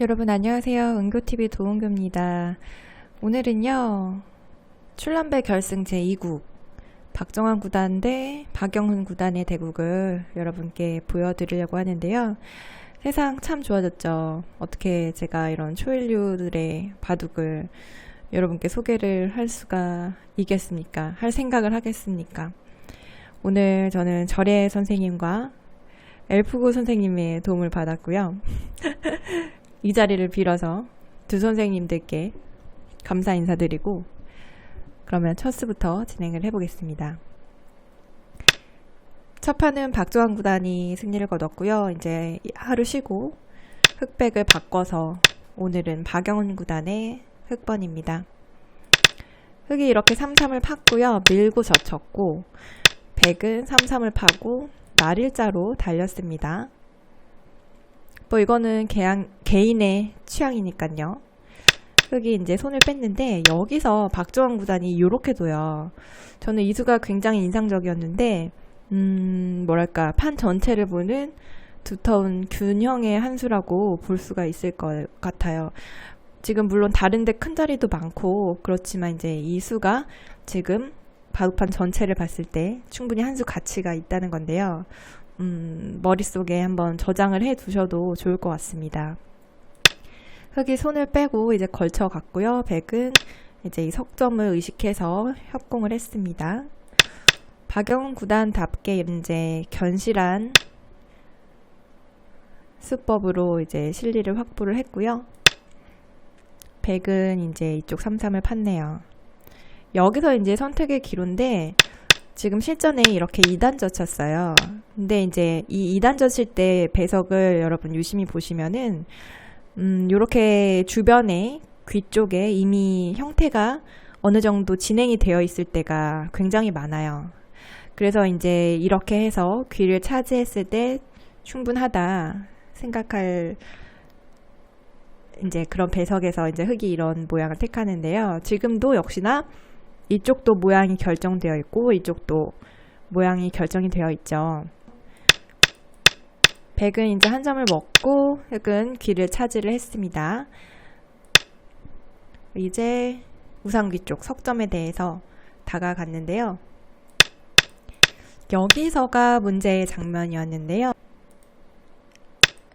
여러분 안녕하세요. 은교TV 도은교입니다. 오늘은요, 출란배 결승 제2국, 박정환 구단 대 박영훈 구단의 대국을 여러분께 보여드리려고 하는데요. 세상 참 좋아졌죠. 어떻게 제가 이런 초일류들의 바둑을 여러분께 소개를 할 수가 있겠습니까? 할 생각을 하겠습니까? 오늘 저는 절의 선생님과 엘프고 선생님의 도움을 받았고요. 이 자리를 빌어서 두 선생님들께 감사 인사드리고 그러면 첫 수부터 진행을 해보겠습니다. 첫 판은 박조한 구단이 승리를 거뒀고요. 이제 하루 쉬고 흑백을 바꿔서 오늘은 박영훈 구단의 흑번입니다. 흑이 이렇게 3-3을 팠고요. 밀고 젖혔고 백은 3-3을 파고 말일자로 달렸습니다. 뭐 이거는 개양, 개인의 취향이니까요. 흑이 이제 손을 뺐는데 여기서 박조환 구단이 이렇게 둬요. 저는 이 수가 굉장히 인상적이었는데 음 뭐랄까 판 전체를 보는 두터운 균형의 한 수라고 볼 수가 있을 것 같아요. 지금 물론 다른데 큰 자리도 많고 그렇지만 이제 이 수가 지금 바둑판 전체를 봤을 때 충분히 한 수 가치가 있다는 건데요. 음, 머릿속에 한번 저장을 해 두셔도 좋을 것 같습니다. 흑이 손을 빼고 이제 걸쳐 갔고요. 백은 이제 이 석점을 의식해서 협공을 했습니다. 박영 구단답게 이제 견실한 수법으로 이제 실리를 확보를 했고요. 백은 이제 이쪽 3-3을 팠네요. 여기서 이제 선택의 기로인데 지금 실전에 이렇게 2단 젖혔어요. 근데 이제 이 2단 젖힐 때 배석을 여러분 유심히 보시면은 음, 요렇게 주변에 귀 쪽에 이미 형태가 어느 정도 진행이 되어 있을 때가 굉장히 많아요. 그래서 이제 이렇게 해서 귀를 차지했을 때 충분하다 생각할 이제 그런 배석에서 이제 흙이 이런 모양을 택하는데요. 지금도 역시나 이쪽도 모양이 결정되어 있고 이쪽도 모양이 결정이 되어 있죠. 백은 이제 한 점을 먹고 흑은 귀를 차지를 했습니다. 이제 우상귀 쪽 석점에 대해서 다가갔는데요. 여기서가 문제의 장면이었는데요.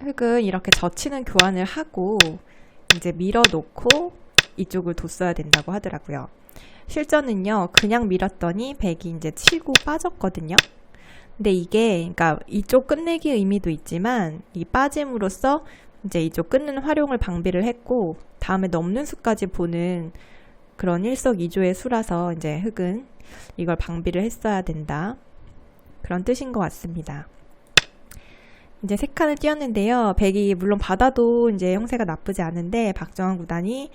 흑은 이렇게 젖히는 교환을 하고 이제 밀어놓고 이쪽을 뒀어야 된다고 하더라고요. 실전은요, 그냥 밀었더니 백이 이제 치고 빠졌거든요. 근데 이게, 그러니까 이쪽 끝내기 의미도 있지만, 이 빠짐으로써 이제 이쪽 끊는 활용을 방비를 했고, 다음에 넘는 수까지 보는 그런 일석이조의 수라서 이제 흑은 이걸 방비를 했어야 된다. 그런 뜻인 것 같습니다. 이제 세 칸을 띄었는데요. 백이 물론 받아도 이제 형세가 나쁘지 않은데 박정환 구단이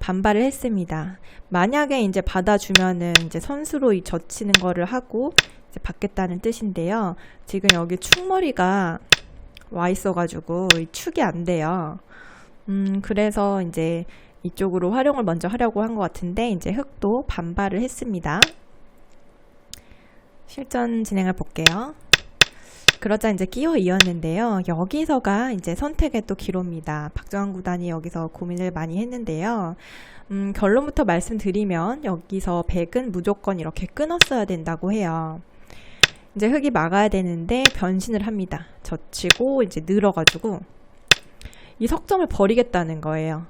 반발을 했습니다. 만약에 이제 받아주면은 이제 선수로 이 젖히는 거를 하고 이제 받겠다는 뜻인데요. 지금 여기 축머리가 와 있어가지고 이 축이 안 돼요. 음, 그래서 이제 이쪽으로 활용을 먼저 하려고 한 것 같은데 이제 흑도 반발을 했습니다. 실전 진행을 볼게요. 그러자 이제 끼어 이었는데요. 여기서가 이제 선택의 또 기로입니다. 박정환 구단이 여기서 고민을 많이 했는데요. 음, 결론부터 말씀드리면 여기서 백은 무조건 이렇게 끊었어야 된다고 해요. 이제 흙이 막아야 되는데 변신을 합니다. 젖히고 이제 늘어가지고 이 석점을 버리겠다는 거예요.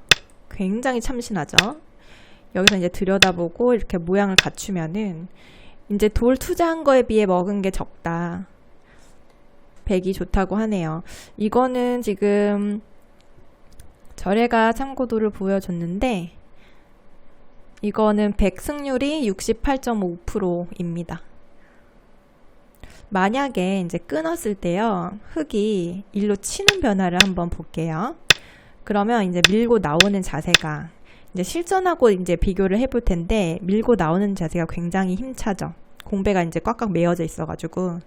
굉장히 참신하죠. 여기서 이제 들여다보고 이렇게 모양을 갖추면은 이제 돌 투자한 거에 비해 먹은 게 적다. 백이 좋다고 하네요. 이거는 지금 절에가 참고도를 보여줬는데 이거는 백 승률이 68.5%입니다. 만약에 이제 끊었을 때요, 흙이 일로 치는 변화를 한번 볼게요. 그러면 이제 밀고 나오는 자세가 이제 실전하고 이제 비교를 해볼 텐데 밀고 나오는 자세가 굉장히 힘차죠. 공배가 이제 꽉꽉 메어져 있어가지고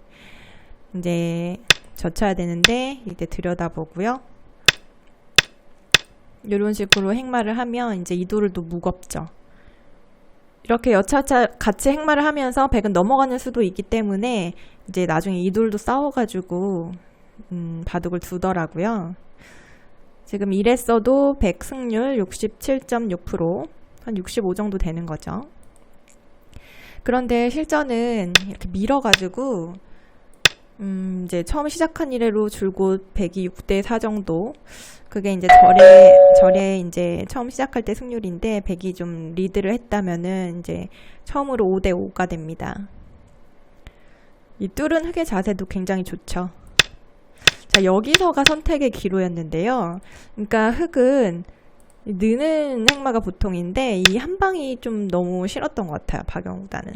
이제 젖혀야 되는데 이때 들여다보고요. 이런 식으로 행마를 하면 이제 이도를도 무겁죠. 이렇게 여차차 같이 행마를 하면서 백은 넘어가는 수도 있기 때문에 이제 나중에 이돌도 싸워가지고 음, 바둑을 두더라고요. 지금 이랬어도 100 승률 67.6%, 한 65 정도 되는 거죠. 그런데 실전은 이렇게 밀어가지고, 음, 이제 처음 시작한 이래로 줄곧 100이 6대 4 정도. 그게 이제 절에, 절에 이제 처음 시작할 때 승률인데, 100이 좀 리드를 했다면은 이제 처음으로 5대 5가 됩니다. 이 뚫은 흙의 자세도 굉장히 좋죠. 자, 여기서가 선택의 기로였는데요. 그러니까 흙은 느는 행마가 보통인데 이 한 방이 좀 너무 싫었던 것 같아요. 박영구단은.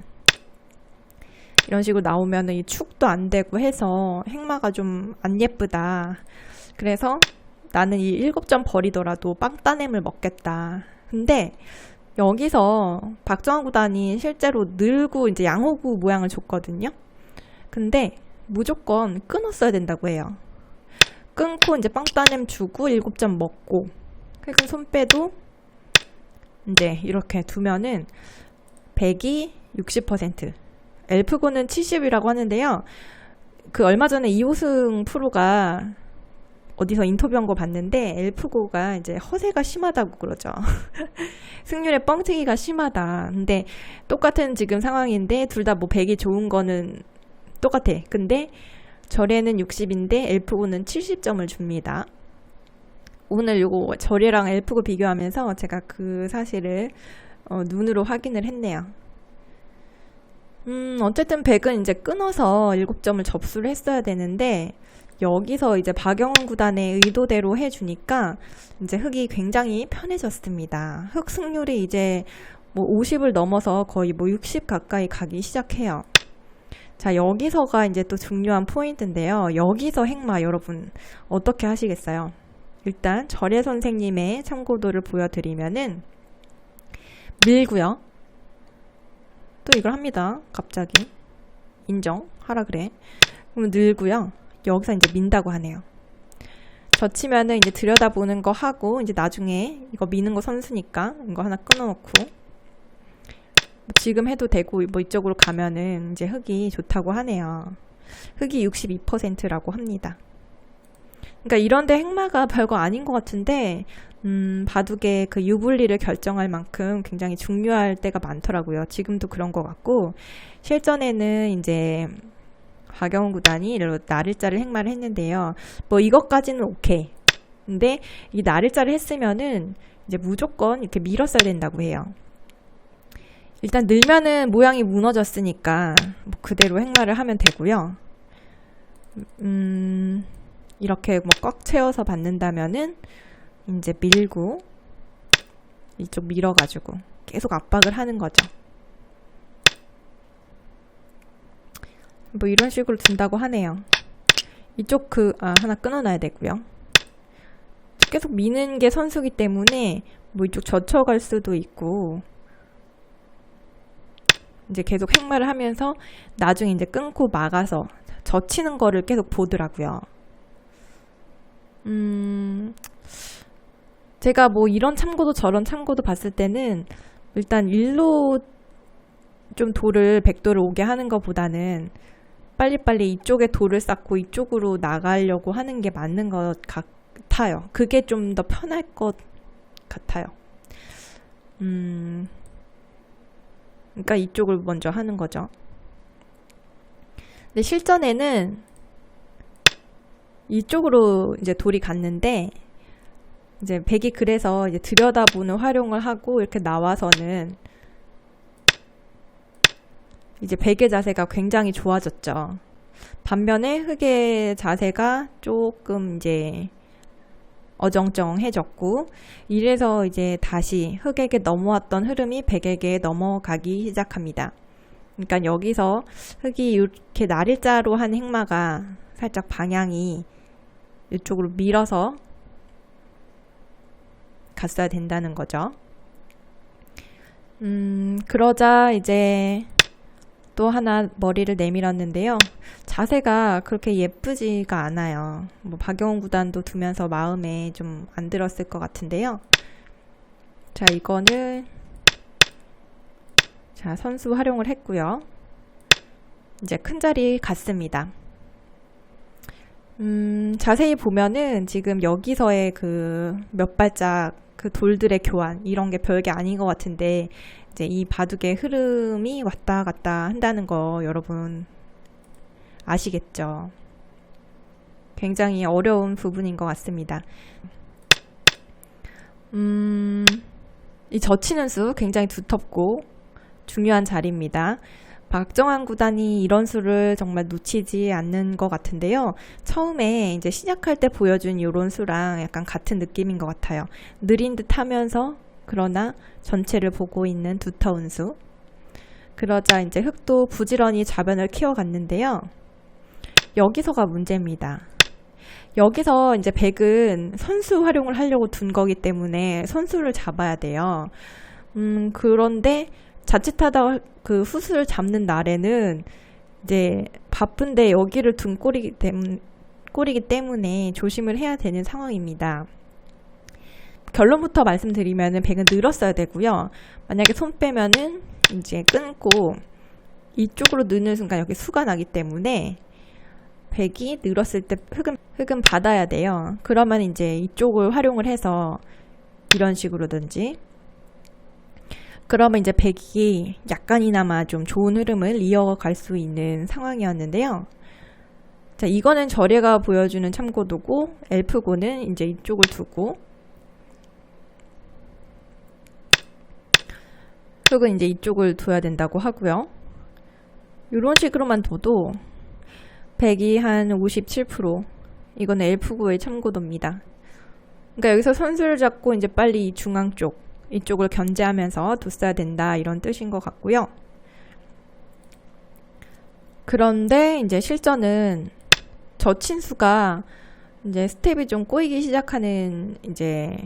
이런 식으로 나오면 이 축도 안 되고 해서 행마가 좀 안 예쁘다. 그래서 나는 이 일곱 점 버리더라도 빵 따냄을 먹겠다. 근데 여기서 박정환 구단이 실제로 늘고 이제 양호구 모양을 줬거든요. 근데 무조건 끊었어야 된다고 해요. 끊고 이제 빵 따냄 주고 일곱 점 먹고 그리고 손 빼도 이제 이렇게 두면은 100이 60% 엘프고는 70이라고 하는데요. 그 얼마 전에 이호승 프로가 어디서 인터뷰한 거 봤는데 엘프고가 이제 허세가 심하다고 그러죠. 승률의 뻥튀기가 심하다. 근데 똑같은 지금 상황인데 둘 다 뭐 100이 좋은 거는 똑같아. 근데 절에는 60인데 엘프고는 70점을 줍니다. 오늘 요거 절이랑 엘프고 비교하면서 제가 그 사실을 어, 눈으로 확인을 했네요. 음, 어쨌든 100은 이제 끊어서 7점을 접수를 했어야 되는데 여기서 이제 박영훈 구단의 의도대로 해주니까 이제 흑이 굉장히 편해졌습니다. 흑 승률이 이제 뭐 50을 넘어서 거의 뭐 60 가까이 가기 시작해요. 자, 여기서가 이제 또 중요한 포인트인데요. 여기서 행마 여러분 어떻게 하시겠어요? 일단 절의 선생님의 참고도를 보여드리면은 밀고요. 또 이걸 합니다. 갑자기 인정 하라 그래. 그럼 늘고요. 여기서 이제 민다고 하네요. 젖히면은 이제 들여다보는 거 하고 이제 나중에 이거 미는 거 선수니까 이거 하나 끊어놓고 뭐 지금 해도 되고 뭐 이쪽으로 가면은 이제 흙이 좋다고 하네요. 흙이 62%라고 합니다. 그러니까 이런데 행마가 별거 아닌 것 같은데 음, 바둑의 그 유불리를 결정할 만큼 굉장히 중요할 때가 많더라고요. 지금도 그런 것 같고 실전에는 이제 박영훈 구단이 나를자를 행마를 했는데요. 뭐 이것까지는 오케이. 근데 이 나를자를 했으면은 이제 무조건 이렇게 밀었어야 된다고 해요. 일단 늘면은 모양이 무너졌으니까 뭐 그대로 행마를 하면 되고요. 음, 이렇게 뭐 꽉 채워서 받는다면은 이제 밀고 이쪽 밀어가지고 계속 압박을 하는 거죠. 뭐 이런 식으로 둔다고 하네요. 이쪽 그, 아, 하나 끊어놔야 되고요. 계속 미는 게 선수기 때문에 뭐 이쪽 젖혀갈 수도 있고 이제 계속 행마를 하면서 나중에 이제 끊고 막아서 젖히는 거를 계속 보더라고요. 음, 제가 뭐 이런 참고도 저런 참고도 봤을 때는 일단 일로 좀 돌을 백도를 오게 하는 것보다는 빨리빨리 이쪽에 돌을 쌓고 이쪽으로 나가려고 하는 게 맞는 것 같아요. 그게 좀 더 편할 것 같아요. 음, 그러니까 이쪽을 먼저 하는 거죠. 근데 실전에는 이쪽으로 이제 돌이 갔는데 이제 백이 그래서 이제 들여다보는 활용을 하고 이렇게 나와서는 이제 베개 자세가 굉장히 좋아졌죠. 반면에 흙의 자세가 조금 이제 어정쩡해졌고 이래서 이제 다시 흙에게 넘어왔던 흐름이 백에게 넘어가기 시작합니다. 그러니까 여기서 흙이 이렇게 날일자로 한 행마가 살짝 방향이 이쪽으로 밀어서 갔어야 된다는 거죠. 음, 그러자 이제 또 하나 머리를 내밀었는데요. 자세가 그렇게 예쁘지가 않아요. 뭐 박영훈 구단도 두면서 마음에 좀 안 들었을 것 같은데요. 자, 이거는 자, 선수 활용을 했고요. 이제 큰 자리 갔습니다. 음, 자세히 보면은 지금 여기서의 그 몇 발짝 그 돌들의 교환 이런 게 별게 아닌 것 같은데 이제 이 바둑의 흐름이 왔다 갔다 한다는 거 여러분 아시겠죠? 굉장히 어려운 부분인 것 같습니다. 음, 이 젖히는 수 굉장히 두텁고 중요한 자리입니다. 박정환 구단이 이런 수를 정말 놓치지 않는 것 같은데요. 처음에 이제 시작할 때 보여준 이런 수랑 약간 같은 느낌인 것 같아요. 느린 듯 하면서 그러나 전체를 보고 있는 두터운 수. 그러자 이제 흑도 부지런히 좌변을 키워갔는데요. 여기서가 문제입니다. 여기서 이제 백은 선수 활용을 하려고 둔 거기 때문에 선수를 잡아야 돼요. 음, 그런데 자칫하다 그 후수를 잡는 날에는 이제 바쁜데 여기를 둔 꼴이기, 때문, 꼴이기 때문에 조심을 해야 되는 상황입니다. 결론부터 말씀드리면은 백은 늘었어야 되고요. 만약에 손 빼면은 이제 끊고 이쪽으로 느는 순간 여기 수가 나기 때문에 백이 늘었을 때 흑은, 흑은 받아야 돼요. 그러면 이제 이쪽을 활용을 해서 이런 식으로든지 그러면 이제 백이 약간이나마 좀 좋은 흐름을 이어갈 수 있는 상황이었는데요. 자, 이거는 절에가 보여주는 참고도고 엘프고는 이제 이쪽을 두고 흑은 이제 이쪽을 둬야 된다고 하고요. 이런 식으로만 둬도 100이 한 57%. 이건 엘프구의 참고도입니다. 그러니까 여기서 선수를 잡고 이제 빨리 중앙 쪽, 이쪽을 견제하면서 뒀어야 된다 이런 뜻인 것 같고요. 그런데 이제 실전은 저 친수가 이제 스텝이 좀 꼬이기 시작하는 이제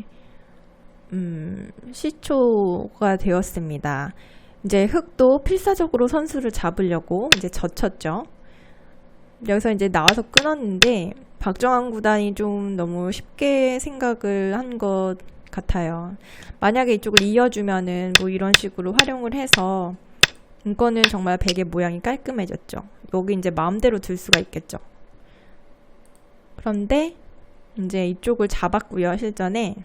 음, 시초가 되었습니다. 이제 흑도 필사적으로 선수를 잡으려고 이제 젖혔죠. 여기서 이제 나와서 끊었는데 박정환 구단이 좀 너무 쉽게 생각을 한것 같아요. 만약에 이쪽을 이어주면은 뭐 이런 식으로 활용을 해서 이거는 정말 베개 모양이 깔끔해졌죠. 여기 이제 마음대로 둘 수가 있겠죠. 그런데 이제 이쪽을 잡았고요. 실전에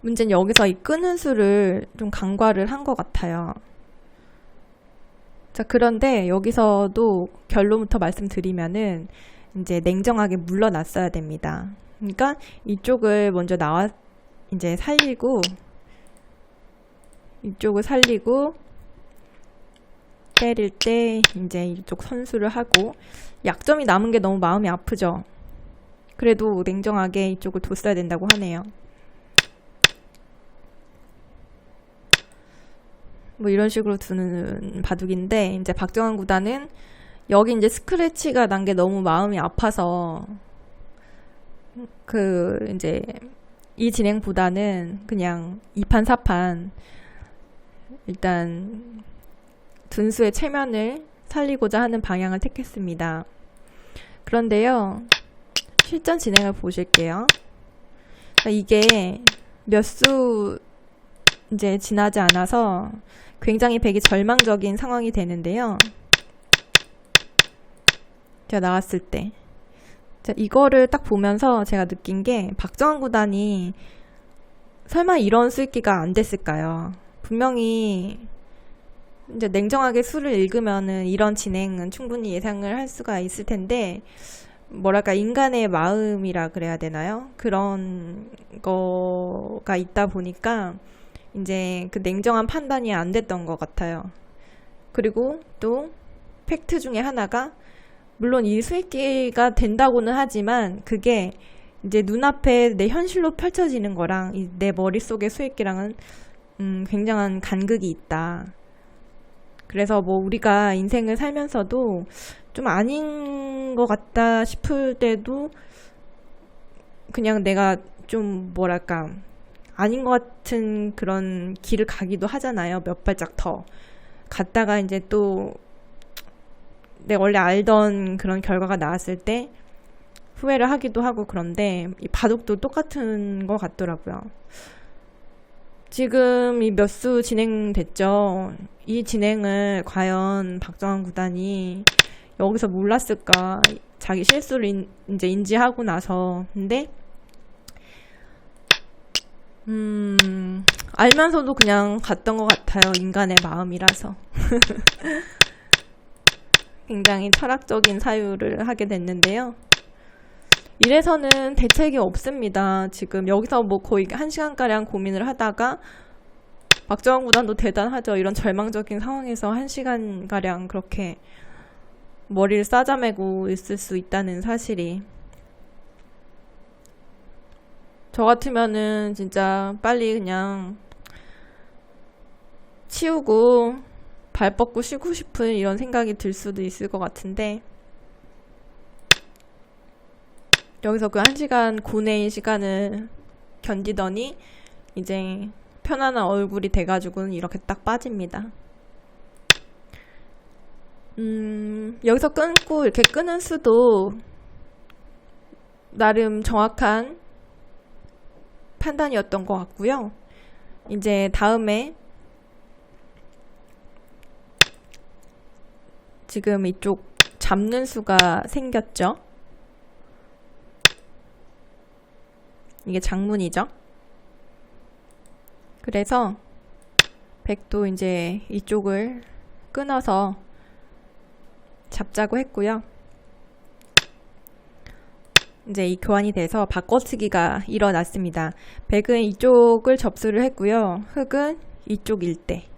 문제는 여기서 이 끄는 수를 좀 간과를 한 것 같아요. 자, 그런데 여기서도 결론부터 말씀드리면은 이제 냉정하게 물러났어야 됩니다. 그러니까 이쪽을 먼저 나와 이제 살리고 이쪽을 살리고 때릴 때 이제 이쪽 선수를 하고 약점이 남은 게 너무 마음이 아프죠. 그래도 냉정하게 이쪽을 뒀어야 된다고 하네요. 뭐 이런 식으로 두는 바둑인데 이제 박정환 구단은 여기 이제 스크래치가 난 게 너무 마음이 아파서 그 이제 이 진행보다는 그냥 2판 4판 일단 둔수의 체면을 살리고자 하는 방향을 택했습니다. 그런데요. 실전 진행을 보실게요. 이게 몇 수 이제 지나지 않아서 굉장히 백이 절망적인 상황이 되는데요. 제가 나왔을 때. 자, 이거를 딱 보면서 제가 느낀 게 박정환 구단이 설마 이런 수익기가 안 됐을까요? 분명히 이제 냉정하게 수를 읽으면은 이런 진행은 충분히 예상을 할 수가 있을 텐데 뭐랄까 인간의 마음이라 그래야 되나요? 그런 거가 있다 보니까 이제 그 냉정한 판단이 안 됐던 것 같아요. 그리고 또 팩트 중에 하나가 물론 이 수익기가 된다고는 하지만 그게 이제 눈앞에 내 현실로 펼쳐지는 거랑 내 머릿속의 수익기랑은 음, 굉장한 간극이 있다. 그래서 뭐 우리가 인생을 살면서도 좀 아닌 것 같다 싶을 때도 그냥 내가 좀 뭐랄까 아닌 것 같은 그런 길을 가기도 하잖아요. 몇 발짝 더. 갔다가 이제 또 내가 원래 알던 그런 결과가 나왔을 때 후회를 하기도 하고 그런데 이 바둑도 똑같은 것 같더라고요. 지금 이 몇 수 진행됐죠. 이 진행을 과연 박정환 구단이 여기서 몰랐을까? 자기 실수를 인, 이제 인지하고 나서. 근데, 음, 알면서도 그냥 갔던 것 같아요. 인간의 마음이라서. 굉장히 철학적인 사유를 하게 됐는데요. 이래서는 대책이 없습니다. 지금 여기서 뭐 거의 한 시간가량 고민을 하다가 박정원 구단도 대단하죠. 이런 절망적인 상황에서 한 시간가량 그렇게 머리를 싸자매고 있을 수 있다는 사실이. 저 같으면은 진짜 빨리 그냥 치우고 발 뻗고 쉬고 싶은 이런 생각이 들 수도 있을 것 같은데 여기서 그 한 시간 고뇌의 시간을 견디더니 이제 편안한 얼굴이 돼가지고는 이렇게 딱 빠집니다. 음, 여기서 끊고 이렇게 끊은 수도 나름 정확한 판단이었던 것 같고요. 이제 다음에 지금 이쪽 잡는 수가 생겼죠. 이게 장문이죠. 그래서 백도 이제 이쪽을 끊어서 잡자고 했고요. 이제 이 교환이 돼서 바꿔쓰기가 일어났습니다. 백은 이쪽을 접수를 했고요. 흑은 이쪽 일대.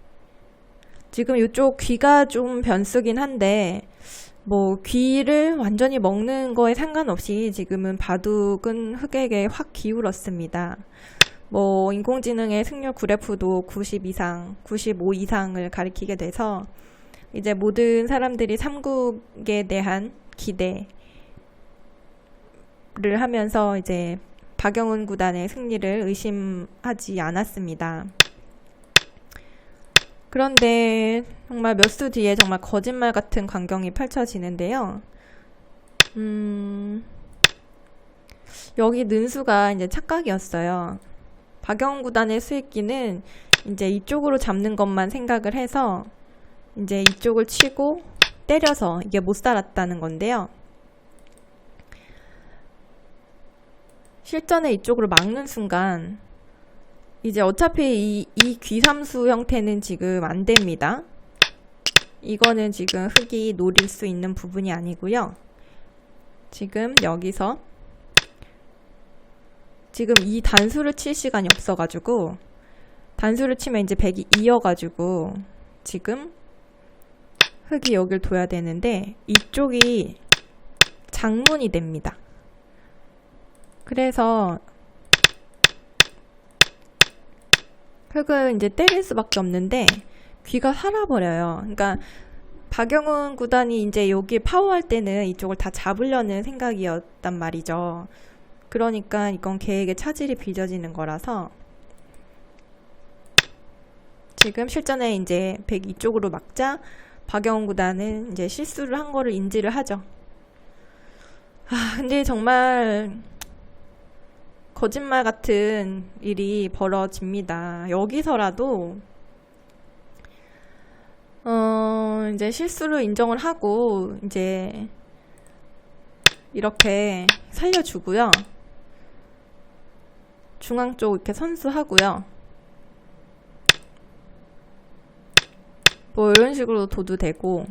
지금 이쪽 귀가 좀 변수긴 한데 뭐 귀를 완전히 먹는 거에 상관없이 지금은 바둑은 흑에게 확 기울었습니다. 뭐 인공지능의 승률 그래프도 90 이상, 95 이상을 가리키게 돼서 이제 모든 사람들이 삼국에 대한 기대를 하면서 이제 박영훈 구단의 승리를 의심하지 않았습니다. 그런데 정말 몇 수 뒤에 정말 거짓말 같은 광경이 펼쳐지는데요. 음, 여기 는수가 이제 착각이었어요. 박영훈 구단의 수익기는 이제 이쪽으로 잡는 것만 생각을 해서 이제 이쪽을 치고 때려서 이게 못 살았다는 건데요. 실전에 이쪽으로 막는 순간 이제 어차피 이, 이 귀삼수 형태는 지금 안 됩니다. 이거는 지금 흙이 노릴 수 있는 부분이 아니고요. 지금 여기서 지금 이 단수를 칠 시간이 없어가지고 단수를 치면 이제 100이 이어가지고 지금 흙이 여길 둬야 되는데 이쪽이 장문이 됩니다. 그래서 흙을 이제 때릴 수밖에 없는데 귀가 살아버려요. 그러니까 박영훈 구단이 이제 여기 파워할 때는 이쪽을 다 잡으려는 생각이었단 말이죠. 그러니까 이건 계획의 차질이 빚어지는 거라서 지금 실전에 이제 102쪽으로 막자 박영훈 구단은 이제 실수를 한 거를 인지를 하죠. 아, 근데 정말 거짓말 같은 일이 벌어집니다. 여기서라도 어, 이제 실수를 인정을 하고 이제 이렇게 살려주고요. 중앙 쪽 이렇게 선수하고요. 뭐 이런 식으로 둬도 되고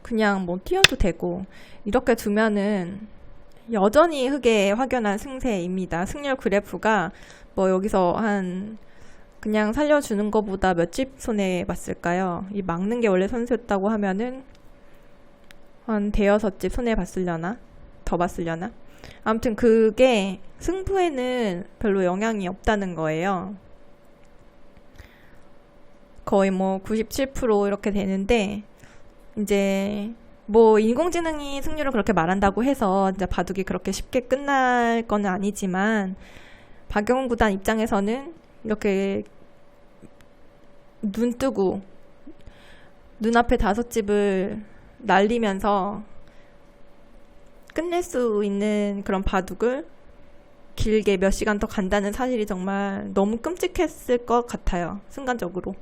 그냥 뭐 띄어도 되고 이렇게 두면은 여전히 흑의 확연한 승세입니다. 승률 그래프가 뭐 여기서 한 그냥 살려주는 것보다 몇 집 손해 봤을까요? 이 막는 게 원래 선수였다고 하면은 한 대여섯 집 손해 봤으려나? 더 봤으려나? 아무튼 그게 승부에는 별로 영향이 없다는 거예요. 거의 뭐 97% 이렇게 되는데 이제 뭐 인공지능이 승률을 그렇게 말한다고 해서 이제 바둑이 그렇게 쉽게 끝날 건 아니지만 박영훈 구단 입장에서는 이렇게 눈 뜨고 눈앞에 다섯 집을 날리면서 끝낼 수 있는 그런 바둑을 길게 몇 시간 더 간다는 사실이 정말 너무 끔찍했을 것 같아요. 순간적으로.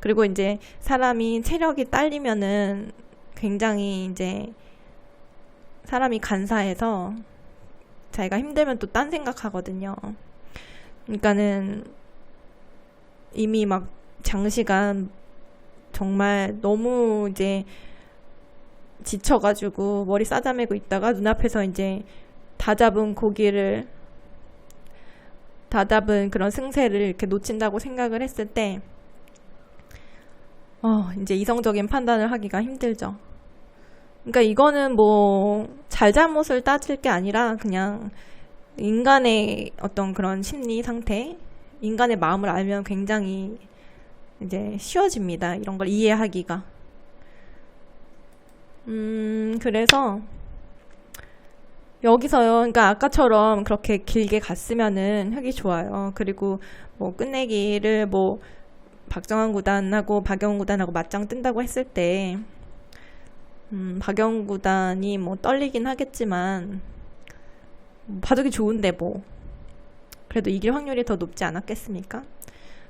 그리고 이제 사람이 체력이 딸리면은 굉장히 이제 사람이 간사해서 자기가 힘들면 또 딴 생각하거든요. 그러니까는 이미 막 장시간 정말 너무 이제 지쳐가지고 머리 싸다매고 있다가 눈앞에서 이제 다 잡은 고기를 다 잡은 그런 승세를 이렇게 놓친다고 생각을 했을 때 어, 이제 이성적인 판단을 하기가 힘들죠. 그러니까 이거는 뭐 잘잘못을 따질 게 아니라 그냥 인간의 어떤 그런 심리 상태, 인간의 마음을 알면 굉장히 이제 쉬워집니다. 이런 걸 이해하기가. 음, 그래서 여기서요. 그러니까 아까처럼 그렇게 길게 갔으면은 하기 좋아요. 그리고 뭐 끝내기를 뭐 박정환 구단하고 박영훈 구단하고 맞짱 뜬다고 했을 때 음, 박영훈 구단이 뭐 떨리긴 하겠지만 뭐 바둑이 좋은데 뭐 그래도 이길 확률이 더 높지 않았겠습니까?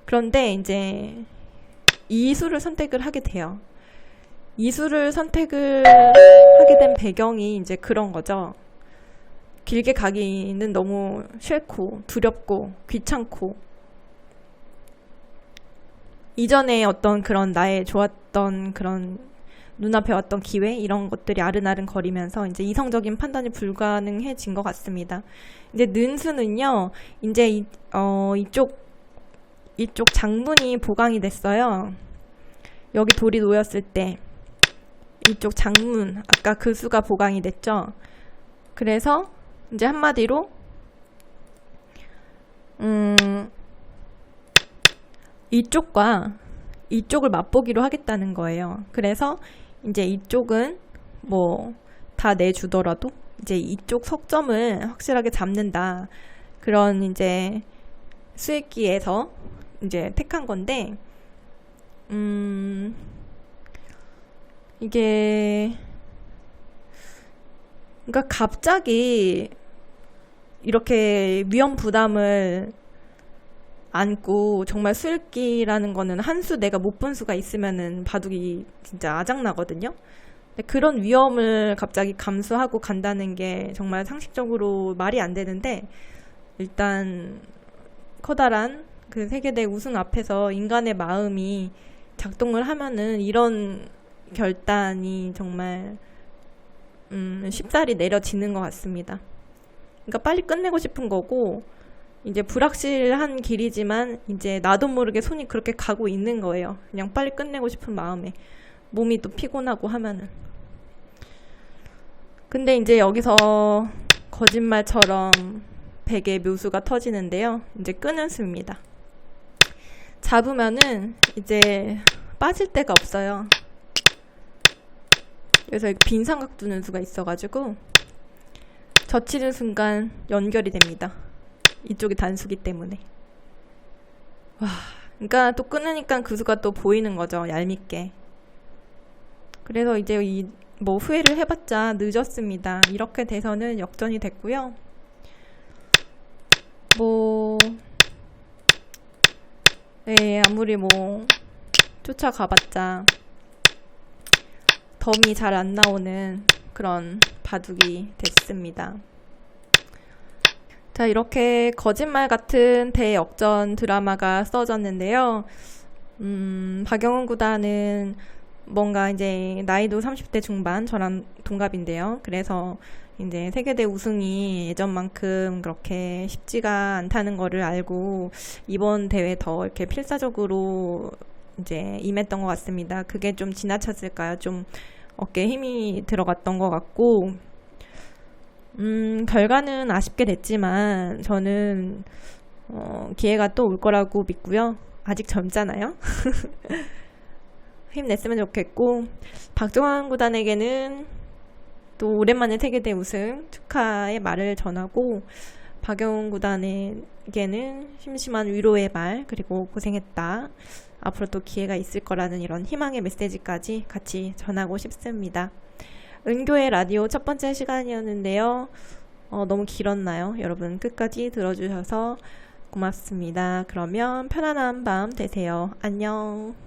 그런데 이제 이 수를 선택을 하게 돼요. 이 수를 선택을 하게 된 배경이 이제 그런 거죠. 길게 가기는 너무 싫고 두렵고 귀찮고 이전에 어떤 그런 나의 좋았던 그런 눈앞에 왔던 기회 이런 것들이 아른아른 거리면서 이제 이성적인 판단이 불가능해진 것 같습니다. 이제 는수는요, 이제 이, 어, 이쪽 이쪽 장문이 보강이 됐어요. 여기 돌이 놓였을 때 이쪽 장문 아까 그 수가 보강이 됐죠. 그래서 이제 한마디로 음 이쪽과 이쪽을 맛보기로 하겠다는 거예요. 그래서 이제 이쪽은 뭐 다 내주더라도 이제 이쪽 석점을 확실하게 잡는다. 그런 이제 수익기에서 이제 택한 건데, 음, 이게, 그러니까 갑자기 이렇게 위험 부담을 안고 정말 수익기라는 거는 한 수 내가 못 본 수가 있으면은 바둑이 진짜 아작나거든요. 그런 위험을 갑자기 감수하고 간다는 게 정말 상식적으로 말이 안 되는데 일단 커다란 그 세계대 우승 앞에서 인간의 마음이 작동을 하면은 이런 결단이 정말 음, 쉽사리 내려지는 것 같습니다. 그러니까 빨리 끝내고 싶은 거고 이제 불확실한 길이지만 이제 나도 모르게 손이 그렇게 가고 있는 거예요. 그냥 빨리 끝내고 싶은 마음에 몸이 또 피곤하고 하면은. 근데 이제 여기서 거짓말처럼 베개 묘수가 터지는데요. 이제 끄는 수입니다. 잡으면은 이제 빠질 데가 없어요. 그래서 빈 삼각 두는 수가 있어가지고 젖히는 순간 연결이 됩니다. 이쪽이 단수기 때문에. 와, 그러니까 또 끊으니까 그 수가 또 보이는 거죠. 얄밉게. 그래서 이제 이 뭐 후회를 해봤자 늦었습니다. 이렇게 돼서는 역전이 됐고요. 뭐, 네, 아무리 뭐, 쫓아가봤자, 덤이 잘 안 나오는 그런 바둑이 됐습니다. 자, 이렇게 거짓말 같은 대역전 드라마가 써졌는데요. 음, 박영훈 구단은 뭔가 이제 나이도 30대 중반, 저랑 동갑인데요. 그래서 이제 세계대 우승이 예전만큼 그렇게 쉽지가 않다는 거를 알고 이번 대회 더 이렇게 필사적으로 이제 임했던 것 같습니다. 그게 좀 지나쳤을까요? 좀 어깨에 힘이 들어갔던 것 같고, 음, 결과는 아쉽게 됐지만 저는 어, 기회가 또 올 거라고 믿고요. 아직 젊잖아요. 힘냈으면 좋겠고 박종환 구단에게는 또 오랜만에 세계대 우승 축하의 말을 전하고 박영훈 구단에게는 심심한 위로의 말 그리고 고생했다. 앞으로 또 기회가 있을 거라는 이런 희망의 메시지까지 같이 전하고 싶습니다. 은교의 라디오 첫 번째 시간이었는데요. 어, 너무 길었나요? 여러분 끝까지 들어주셔서 고맙습니다. 그러면 편안한 밤 되세요. 안녕.